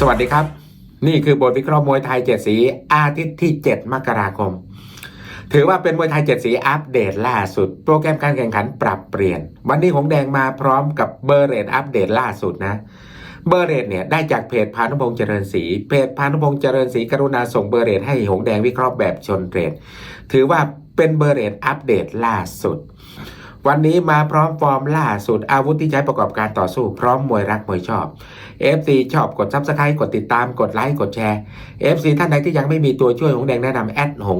สวัสดีครับ นี่คือบทวิเคราะห์มวยไทยเจ็ดสีอาทิตย์ที่ 7 มกราคม ถือว่าเป็นมวยไทยเจ็ดสีอัปเดตล่าสุด โปรแกรมการแข่งขันปรับเปลี่ยน วันนี้หงแดงมาพร้อมกับเบอร์เรตอัปเดตล่าสุดนะ เบอร์เรตเนี่ยได้จากเพจพานุพงษ์เจริญศรีเพจพานุพงษ์เจริญศรีกรุณาส่งเบอร์เรตให้หงแดงวิเคราะห์แบบชนเรทถือว่าเป็นเบอร์เรตอัปเดตล่าสุด วันนี้มาพร้อมฟอร์มล่าสุดอาวุธที่ใช้ประกอบการต่อสู้พร้อมมวยรักมวยชอบ FC ชอบกด Subscribe กดติดตามกดไลค์กดแชร์ FC ท่านใดที่ยังไม่มีตัวช่วยหงแดงแนะนำแอดหง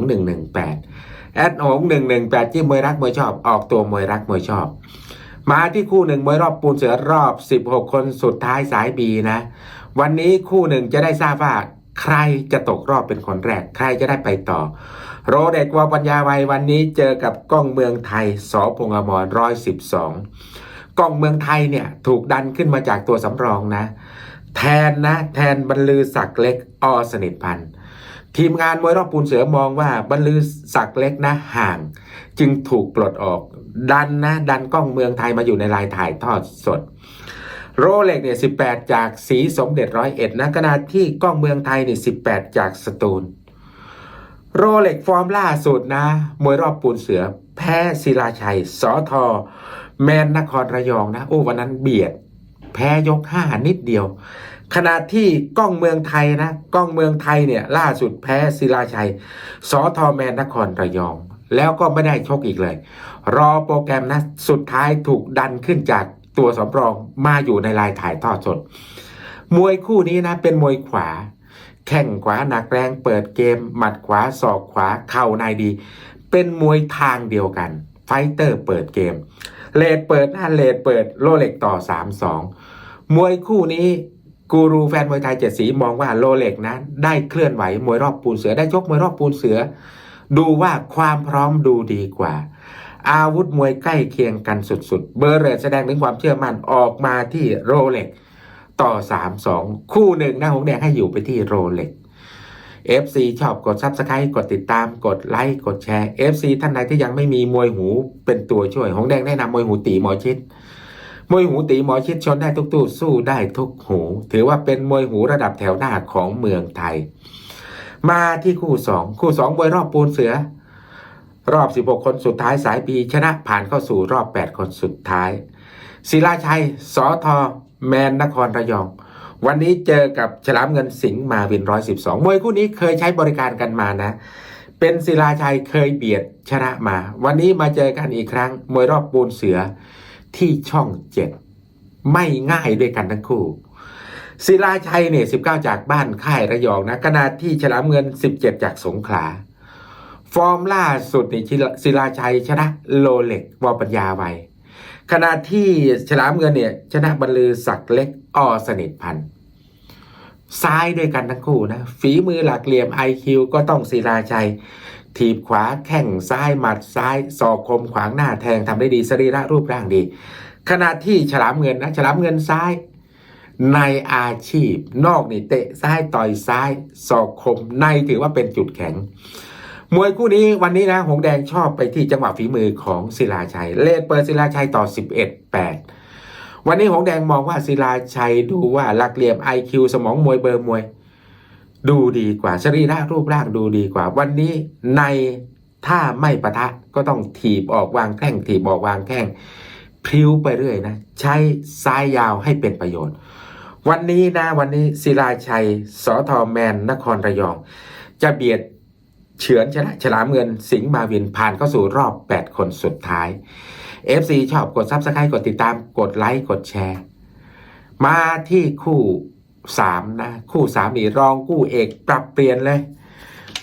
118แอดหง118จิ้มมวยรักมวยชอบ ออกตัวมวยรักมวยชอบ มาที่คู่หนึ่งมวยรอบปูนเสือรอบ 16 คนสุดท้ายสายบีนะ วันนี้คู่หนึ่งจะได้ทราบว่าใครจะตกรอบเป็นคนแรก ใครจะได้ไปต่อ โรเด็กวาปัญญาวัยวันนี้เจอกับกล้องเมืองไทยสพงอมรร้อยสิบสองกล้องเมืองไทยเนี่ยถูกดันขึ้นมาจากตัวสำรองนะ แทนนะ แทนบรรลือศักเล็กอสนิทพันธ์ทีมงานมวยรอบปูนเสือมองว่าบรรลือศักเล็กนะห่าง จึงถูกปลดออก ดันนะ ดันกล้องเมืองไทยมาอยู่ในลายถ่ายทอดสด โรเล็กเนี่ย18จากสีสมเด็จร้อยเอ็ดนะขณะที่กล้องเมืองไทยเนี่ย18จากสตูล โรเล็กฟอร์มล่าสุดนะ มวยรอบปูนเสือ แพ้ศิลาชัย สอทอ แมนนครระยองนะ โอ้วันนั้นเบียด แพ้ยกห้านิดเดียว ขณะที่กล้องเมืองไทยนะกล้องเมืองไทยเนี่ย ล่าสุดแพ้ศิลาชัย สอทอแมนนครระยอง แล้วก็ไม่ได้ชกอีกเลย รอโปรแกรมนะ สุดท้ายถูกดันขึ้นจากตัวสำรองมาอยู่ในลายถ่ายทอดสด มวยคู่นี้นะ เป็นมวยขวา แข้งขวาหนักแรงเปิดเกม หมัดขวาศอกขวาเข่าในดี เป็นมวยทางเดียวกัน ไฟเตอร์เปิดเกม เลดเปิดหน้าเลดเปิดโลเล็กต่อ 3-2 มวยคู่นี้กูรูแฟนมวยไทยเจ็ดสีมองว่าโลเล็กนะได้เคลื่อนไหวมวยรอบปูนเสือได้ชกมวยรอบปูนเสือ ดูว่าความพร้อมดูดีกว่า อาวุธมวยใกล้เคียงกันสุดๆ เบอร์เรตแสดงถึงความเชื่อมั่นออกมาที่โรเล็ก ต่อ 3-2 คู่หนึ่งหน้าหงแดงให้อยู่ไปที่โรเล็ก FC ชอบกด Subscribe กดติดตามกดไลค์กดแชร์ FC ท่านใดที่ยังไม่มีมวยหูเป็นตัวช่วยหงแดงแนะนำมวยหูตีหมอชิดมวยหูตีหมอชิดชนได้ทุกตู้สู้ได้ทุกหู ถือว่าเป็นมวยหูระดับแถวหน้าของเมืองไทย มาที่คู่ 2 คู่2มวยรอบปูนเสือ รอบ 16 คนสุดท้ายสายปีชนะผ่านเข้าสู่รอบ 8 คนสุดท้ายศิลาชัยสอทอ แมนนครระยอง วันนี้เจอกับฉลามเงินสิงห์มาวินร้อยสิบสองมวยคู่นี้เคยใช้บริการกันมานะ เป็นศิลาชัยเคยเบียดชนะมา วันนี้มาเจอกันอีกครั้ง มวยรอบปูนเสือที่ช่องเจ็ดไม่ง่ายด้วยกันทั้งคู่ศิลาชัยเนี่ยสิบเก้าจากบ้านค่ายระยองนะขณะที่ฉลามเงินสิบเจ็ดจากสงขลา ฟอร์มล่าสุดนี่ศิลาชัยชนะโลเล็กวอปัญญาไว ขณะที่ฉลามเงินเนี่ยชนะบรรลือศักเล็กอสนิทพันธ์ซ้ายด้วยกันทั้งคู่นะ ฝีมือหลักเหลี่ยมไอคิวก็ต้องศิลาชัย ถีบขวาแข้งซ้ายหมัดซ้ายศอกคมขวางหน้าแทงทำได้ดีสรีระรูปร่างดี ขณะที่ฉลามเงินนะฉลามเงินซ้าย ในอาชีพ นอกนี่เตะซ้ายต่อยซ้ายศอกคมในถือว่าเป็นจุดแข็ง มวยคู่นี้วันนี้นะหงแดงชอบไปที่จังหวะฝีมือของศิลาชัย เลดเปิดศิลาชัยต่อ 11 8 วันนี้หงแดงมองว่าศิลาชัยดูว่าหลักเหลี่ยม IQ สมองมวยเบอร์มวย ดูดีกว่าสรีระรูปร่างดูดีกว่า วันนี้ในถ้าไม่ปะทะก็ต้องถีบออกวางแข้งถีบออกวางแข้งพลิ้วไปเรื่อยนะ ใช้ซ้ายยาวให้เป็นประโยชน์ วันนี้นะวันนี้ศิลาชัยสอทอแมนนครระยอง จะเบียด เฉือนชนะฉลามเงินสิงห์มาวินผ่านเข้าสู่รอบ 8 คนสุดท้าย FC ชอบกด Subscribe กดติดตามกดไลค์กดแชร์ มาที่คู่3นะคู่3นี่รองคู่เอกปรับเปลี่ยนเลย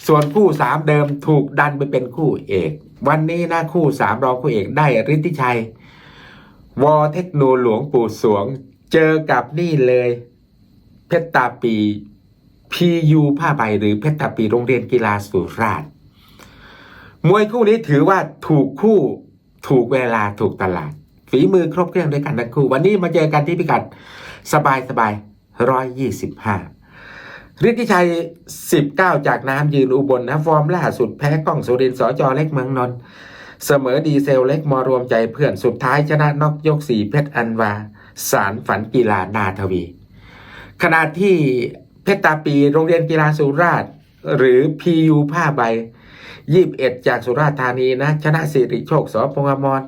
ส่วนคู่3เดิมถูกดันไปเป็นคู่เอก วันนี้นะคู่3รองคู่เอกได้ฤทธิชัย วอเทคโนหลวงปู่สวง เจอกับนี่เลย เพชรตาปี PU ผ้าใบหรือเพชรตาปีโรงเรียนกีฬาสุราษฎร์มวยคู่นี้ถือว่าถูกคู่ถูกเวลาถูกตลาด ฝีมือครบเครื่องด้วยกันทั้งคู่วันนี้มาเจอกันที่พิกัดสบายสบายร้อยยี่สิบห้าฤทธิชัยสิบเก้าจากน้ำยืนอุบลนะฟอร์มล่าสุดแพ้กล้องสุรินทร์สจเล็กเมืองนนท์เสมอดีเซลเล็กมอรวมใจเพื่อนสุดท้ายชนะนอกยกสี่เพชรอันวา สารฝันกีฬานาทวี ขณะที่ เพชรตาปีโรงเรียนกีฬาสุราษฎร์หรือพียูผ้าใบยี่บเอ็ดจากสุราษฎร์ธานีนะ ชนะสิริโชคสอพงอมร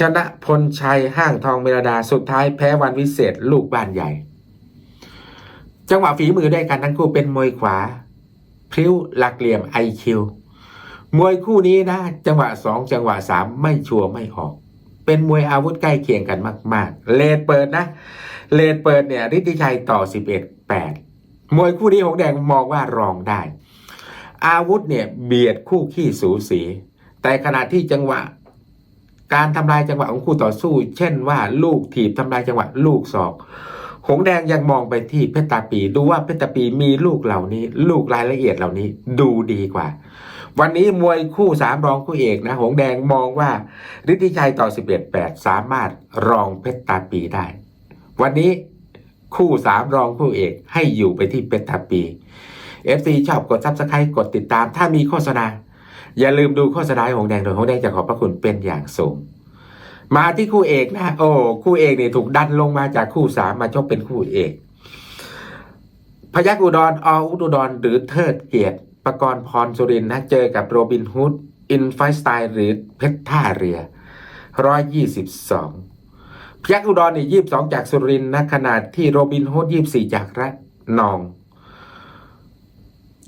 ชนะพลชัยห้างทองเมรดาสุดท้ายแพ้วันวิเศษลูกบ้านใหญ่ จังหวะฝีมือได้กันทั้งคู่เป็นมวยขวา พริ้วหลักเหลี่ยมไอคิวมวยคู่นี้นะ จังหวะสองจังหวะสามไม่ชัวร์ไม่ออก เป็นมวยอาวุธใกล้เคียงกันมาก ๆ เลดเปิดนะ เลดเปิดเนี่ยฤทธิชัยต่อ11 8 มวยคู่นี้หงแดงมองว่ารองได้ อาวุธเนี่ยเบียดคู่ขี้สูสี แต่ขณะที่จังหวะ การทำลายจังหวะของคู่ต่อสู้ เช่นว่าลูกถีบทำลายจังหวะลูกศอกหงแดงยังมองไปที่เพชรตาปีดูว่าเพชรตาปีมีลูกเหล่านี้ ลูกรายละเอียดเหล่านี้ดูดีกว่า วันนี้มวยคู่สามรองคู่เอกนะหงแดงมองว่าฤทธิชัยต่อ 11 8 สามารถรองเพชรตาปีได้ วันนี้ คู่สามรองคู่เอก ให้อยู่ไปที่เพชรตาปี FC ชอบกดซับสไครต์กดติดตาม ถ้ามีโฆษณา อย่าลืมดูโฆษณาของหงแดงโดยหงแดงจะขอบพระคุณเป็นอย่างสูง มาที่คู่เอกนะ โอ้คู่เอกเนี่ถูกดันลงมาจากคู่สามมาชกเป็นคู่เอก พยัคฆ์อุดรออุดรหรือเทิดเกียรติประกรณ์พรสุรินนะเจอกับโรบินฮูดอินไฟสไตล์หรือเพชรท่าเรือร้อยยี่สิบสอง ยัคฆ์อุดรนี่ยี่สิบสองจากสุรินทร์นะขนาดที่โรบินฮูดยี่สิบสี่จากระนอง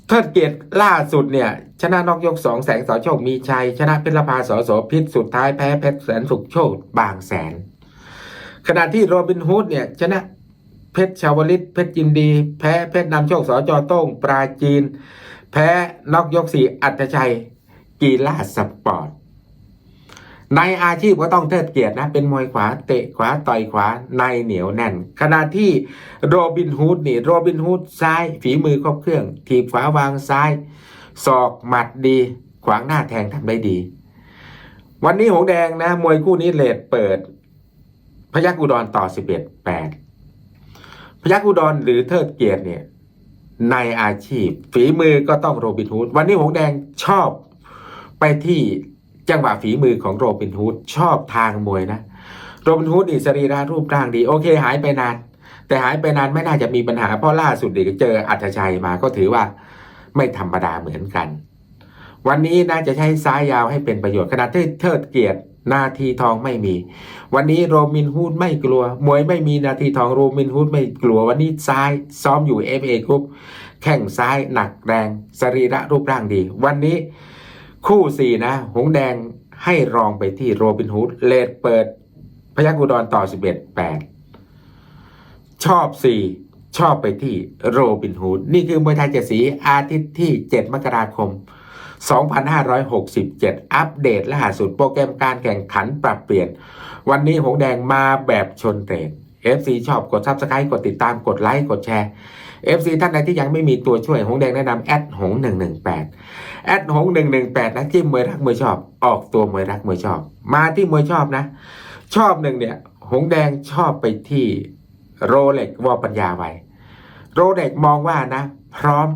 เทิดเกียรติล่าสุดเนี่ย ชนะนอกยกสองแสงสอโชคมีชัย ชนะเพชรพาสอโสพิษสุดท้ายแพ้เพชรแสนสุขโชคบางแสน ขณะที่โรบินฮูดเนี่ย ชนะเพชรชาวลิตเพชรยินดี แพ้เพชรนำโชคสอจอโต้งปราจีน แพ้นอกยกสี่อัตชัย กีฬาสปอร์ต ในอาชีพก็ต้องเทิดเกียรตินะเป็นมวยขวาเตะขวาต่อยขวาในเหนียวแน่น ขณะที่โรบินฮูดนี่โรบินฮูดซ้ายฝีมือครบเครื่อง ถีบขวาวางซ้ายศอกหมัดดี ขวางหน้าแทงทำได้ดี วันนี้หงแดงนะ มวยคู่นี้เลดเปิด พยัคฆ์อุดรต่อ11 8พยัคฆ์อุดรหรือเทิดเกียรติเนี่ยในอาชีพ ฝีมือก็ต้องโรบินฮูดวันนี้หงแดงชอบไปที่ จังหวะฝีมือของโรบินฮูดชอบทางมวยนะ โรบินฮูดนี่สรีระรูปร่างดี โอเค หายไปนาน แต่หายไปนานไม่น่าจะมีปัญหาเพราะล่าสุดเด็กเจออัธชัยมาก็ถือว่าไม่ธรรมดาเหมือนกัน วันนี้น่าจะใช้ซ้ายยาวให้เป็นประโยชน์ขณะที่เทิดเกียรตินาทีทองไม่มี วันนี้โรมินฮูดไม่กลัว มวยไม่มีนาทีทองโรมินฮูดไม่กลัว วันนี้ซ้ายซ้อมอยู่เอฟเอกรุ๊ปแข่งซ้ายหนักแรง สรีระรูปร่างดี วันนี้ คู่สี่นะ หงแดงให้รองไปที่โรบินฮูดเลดเปิด พยัคฆ์อุดรต่อ11 8ชอบ4ชอบไปที่โรบินฮูดนี่คือมวยไทยเจ็ดสีอาทิตย์ที่ 7 มกราคม 2567 อัปเดตแล่าสุดโปรแกรมการแข่งขันปรับเปลี่ยน วันนี้หงแดงมาแบบชนเตรด FC ชอบกด Subscribe กดติดตามกดไลค์กดแชร์ FC ท่านใดที่ยังไม่มีตัวช่วยหงแดงแนะนำแอดหง118แอดหง118นะจิ้มมวยรักมวยชอบ ออกตัวมวยรักมวยชอบ มาที่มวยชอบนะ ชอบหนึ่งเนี่ย หงแดงชอบไปที่โรเล็กวอปัญญาไว้โรเล็กมองว่านะ พร้อม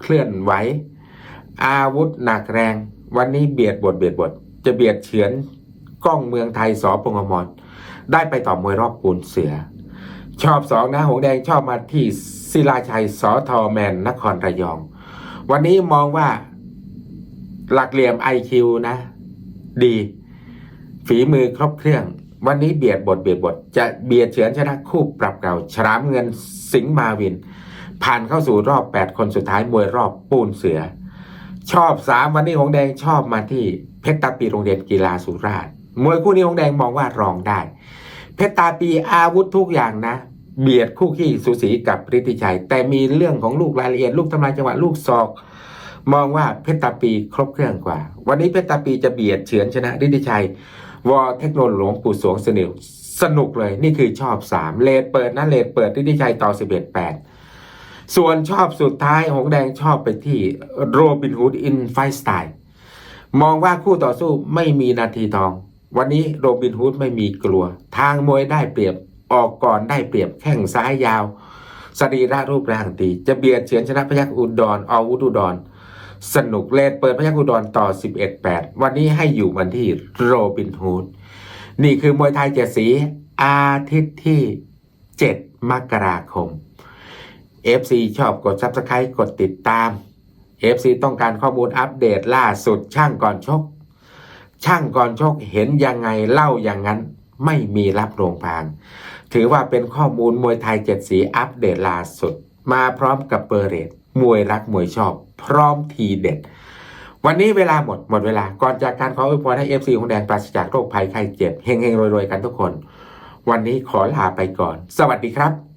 เคลื่อนไหวอาวุธหนักแรง วันนี้เบียดบทเบียดบทจะเบียดเฉือนกล้องเมืองไทยสอพงอมร ได้ไปต่อมวยรอบปูนเสือ ชอบสองนะหงแดงชอบมาที่ศิลาชัยสอทอแมนนครระยอง วันนี้มองว่าหลักเหลี่ยมไอคิวนะ ดี ฝีมือครบเครื่อง วันนี้เบียดบทเบียดบท จะเบียดเฉือนชนะคู่ปรับเก่าฉลามเงินสิงมาวิน ผ่านเข้าสู่รอบ 8 คนสุดท้ายมวยรอบปูนเสือ ชอบสามวันนี้หงแดงชอบมาที่เพชรตาปีโรงเรียนกีฬาสุราษฎร์มวยคู่นี้หงแดงมองว่ารองได้ เพชรตาปีอาวุธทุกอย่างนะ เบียดคู่ขี้สูสีกับฤทธิชัย แต่มีเรื่องของลูกรายละเอียดลูกทำลายจังหวะลูกศอก มองว่าเพชรตาปีครบเครื่องกว่า วันนี้เพชรตาปีจะเบียดเฉือนชนะฤทธิชัย วอเทคโนโลยีหลวงปู่สวงสนิวสนุกเลยนี่คือชอบสามเลดเปิดนะเลดเปิดฤทธิชัยต่อสิบเอ็ดแปดส่วนชอบสุดท้ายหงแดงชอบไปที่โรบินฮูดอินไฟสไตล์มองว่าคู่ต่อสู้ไม่มีนาทีทอง วันนี้โรบินฮูดไม่มีกลัว ทางมวยได้เปรียบออกก่อนได้เปรียบแข้งซ้ายยาวสรีระรูปร่างดีจะเบียดเฉือนชนะพยัคฆ์อุดรอาวุธอุดรสนุกเลดเปิดพยัคฆ์อุดรต่อ 11-8 วันนี้ให้อยู่มันที่โรบินฮูดนี่คือมวยไทยเจ็ดสีอาทิตย์ที่ 7 มกราคม FC ชอบกด Subscribe กดติดตาม FC ต้องการข้อมูลอัปเดตล่าสุดช่างก่อนชก ช่างก่อนชกเห็นยังไงเล่าอย่างนั้นไม่มีรับโรงพางถือว่าเป็นข้อมูลมวยไทยเจ็ดสีอัปเดตล่าสุด มาพร้อมกับเปอร์เรทมวยรักมวยชอบ พร้อมทีเด็ด วันนี้เวลาหมดหมดเวลาก่อนจากการขออวยพรให้ FC ของแดงปราศจากโรคภัยไข้เจ็บเฮงๆรวยๆกันทุกคน วันนี้ขอลาไปก่อน สวัสดีครับ